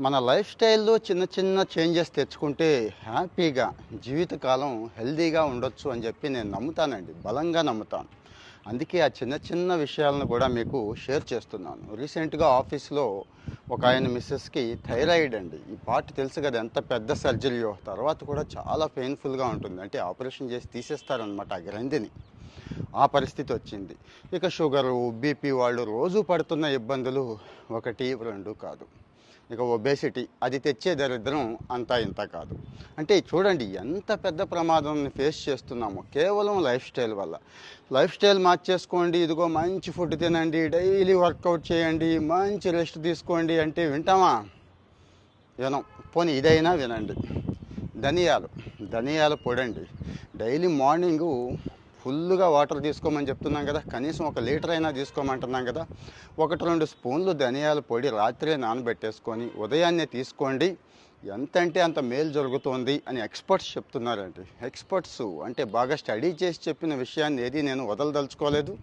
మన లైఫ్ స్టైల్లో చిన్న చిన్న చేంజెస్ తెచ్చుకుంటే హ్యాపీగా జీవితకాలం హెల్దీగా ఉండొచ్చు అని చెప్పి నేను నమ్ముతానండి. బలంగా నమ్ముతాను. అందుకే ఆ చిన్న చిన్న విషయాలను కూడా మీకు షేర్ చేస్తున్నాను. రీసెంట్గా ఆఫీస్లో ఒక ఆయన మిస్సెస్కి థైరాయిడ్ అండి. ఈ పార్ట్ తెలుసు కదా ఎంత పెద్ద సర్జరీయో. తర్వాత కూడా చాలా పెయిన్ఫుల్గా ఉంటుంది. అంటే ఆపరేషన్ చేసి తీసేస్తారనమాట ఆ గ్రంథిని. ఆ పరిస్థితి వచ్చింది. ఇక షుగరు బీపీ వాళ్ళు రోజు పడుతున్న ఇబ్బందులు ఒకటి రెండు కాదు. ఇక ఒబేసిటీ అది తెచ్చే దరిద్రం అంతా ఇంత కాదు. అంటే చూడండి ఎంత పెద్ద ప్రమాదాన్ని ఫేస్ చేస్తున్నామో కేవలం లైఫ్ స్టైల్ వల్ల. లైఫ్ స్టైల్ మార్చేసుకోండి ఇదిగో మంచి ఫుడ్ తినండి డైలీ వర్కౌట్ చేయండి మంచి రెస్ట్ తీసుకోండి అంటే వింటామా? వినం. పోనీ ఇదైనా వినండి. ధనియాలు ధనియాల పొడండి. డైలీ మార్నింగు ఫుల్గా వాటర్ తీసుకోమని చెప్తున్నాం కదా కనీసం ఒక లీటర్ అయినా తీసుకోమంటున్నాం కదా. ఒకటి రెండు స్పూన్లు ధనియాల పొడి రాత్రే నానబెట్టేసుకొని ఉదయాన్నే తీసుకోండి. ఎంత అంటే అంత మేలు జరుగుతోంది అని ఎక్స్పర్ట్స్ చెప్తున్నారండి. ఎక్స్పర్ట్స్ అంటే బాగా స్టడీ చేసి చెప్పిన విషయాన్ని ఏది నేను వదలదలుచుకోలేదు.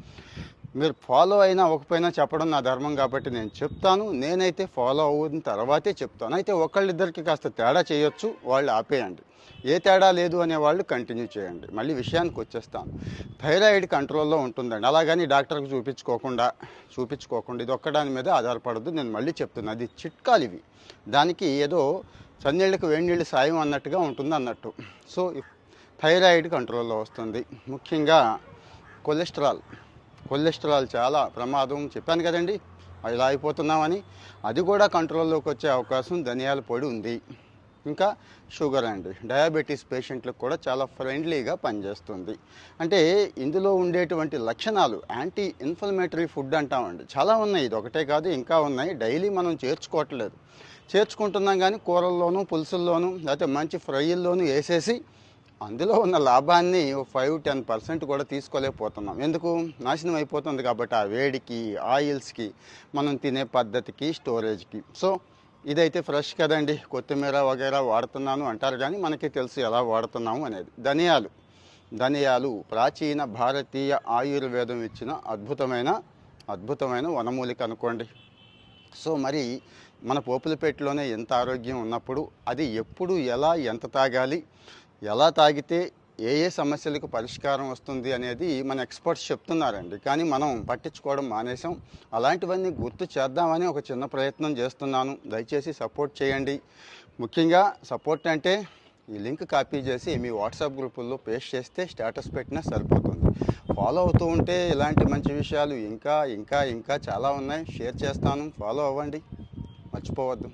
మీరు ఫాలో అయినా అవ్వకపోయినా చెప్పడం నా ధర్మం కాబట్టి నేను చెప్తాను. నేనైతే ఫాలో అయిన తర్వాతే చెప్తాను. అయితే ఒకళ్ళిద్దరికి కాస్త తేడా చేయొచ్చు వాళ్ళు ఆపేయండి. ఏ తేడా లేదు అనే వాళ్ళు కంటిన్యూ చేయండి. మళ్ళీ విషయానికి వచ్చేస్తాను. థైరాయిడ్ కంట్రోల్లో ఉంటుందండి. అలాగని డాక్టర్కి చూపించుకోకుండా చూపించుకోకుండా ఇది ఒక్కదాని మీద ఆధారపడద్దు నేను మళ్ళీ చెప్తున్నాను అది చిట్కాలు ఇవి. దానికి ఏదో చన్నీళ్ళకి వేడి నీళ్ళు సాయం అన్నట్టుగా ఉంటుంది అన్నట్టు. సో థైరాయిడ్ కంట్రోల్లో వస్తుంది. ముఖ్యంగా కొలెస్ట్రాల్. కొలెస్ట్రాల్ చాలా ప్రమాదం చెప్పాను కదండి. ఇలా అయిపోతున్నామని. అది కూడా కంట్రోల్లోకి వచ్చే అవకాశం ధనియాల పొడి ఉంది. ఇంకా షుగర్ అండి. డయాబెటీస్ పేషెంట్లకు కూడా చాలా ఫ్రెండ్లీగా పనిచేస్తుంది. అంటే ఇందులో ఉండేటువంటి లక్షణాలు యాంటీ ఇన్ఫ్లమేటరీ ఫుడ్ అంటామండి. చాలా ఉన్నాయి. ఇది ఒకటే కాదు ఇంకా ఉన్నాయి. డైలీ మనం చేర్చుకోవట్లేదు. చేర్చుకుంటున్నాం కానీ కూరల్లోనూ పులుసుల్లోనూ లేకపోతే మంచి ఫ్రైల్లోనూ వేసేసి అందులో ఉన్న లాభాన్ని ఫైవ్ టెన్ పర్సెంట్ కూడా తీసుకోలేకపోతున్నాం. ఎందుకు? నాశనం అయిపోతుంది కాబట్టి ఆ వేడికి ఆయిల్స్కి మనం తినే పద్ధతికి స్టోరేజ్కి. సో ఇదైతే ఫ్రెష్ కదండి. కొత్తిమీర వగైరా వాడుతున్నాను అంటారు కానీ మనకి తెలుసు ఎలా వాడుతున్నాము అనేది. ధనియాలు. ధనియాలు ప్రాచీన భారతీయ ఆయుర్వేదం ఇచ్చిన అద్భుతమైన అద్భుతమైన వనమూలిక అనుకోండి. సో మరి మన పోపులపేటలోనే ఎంత ఆరోగ్యం ఉన్నప్పుడు అది ఎప్పుడు ఎలా ఎంత తాగాలి ఎలా తాగితే ఏ ఏ సమస్యలకు పరిష్కారం వస్తుంది అనేది మన ఎక్స్పర్ట్స్ చెప్తున్నారండి. కానీ మనం పట్టించుకోవడం మానేసాం అలాంటివన్నీ గుర్తు చేద్దామని ఒక చిన్న ప్రయత్నం చేస్తున్నాను. దయచేసి సపోర్ట్ చేయండి. ముఖ్యంగా సపోర్ట్ అంటే ఈ లింక్ కాపీ చేసి మీ వాట్సాప్ గ్రూపుల్లో పేస్ట్ చేస్తే స్టేటస్ పెట్టినా సరిపోతుంది. ఫాలో అవుతూ ఉంటే ఇలాంటి మంచి విషయాలు ఇంకా ఇంకా ఇంకా చాలా ఉన్నాయి. షేర్ చేస్తాను. ఫాలో అవ్వండి. మర్చిపోవద్దు.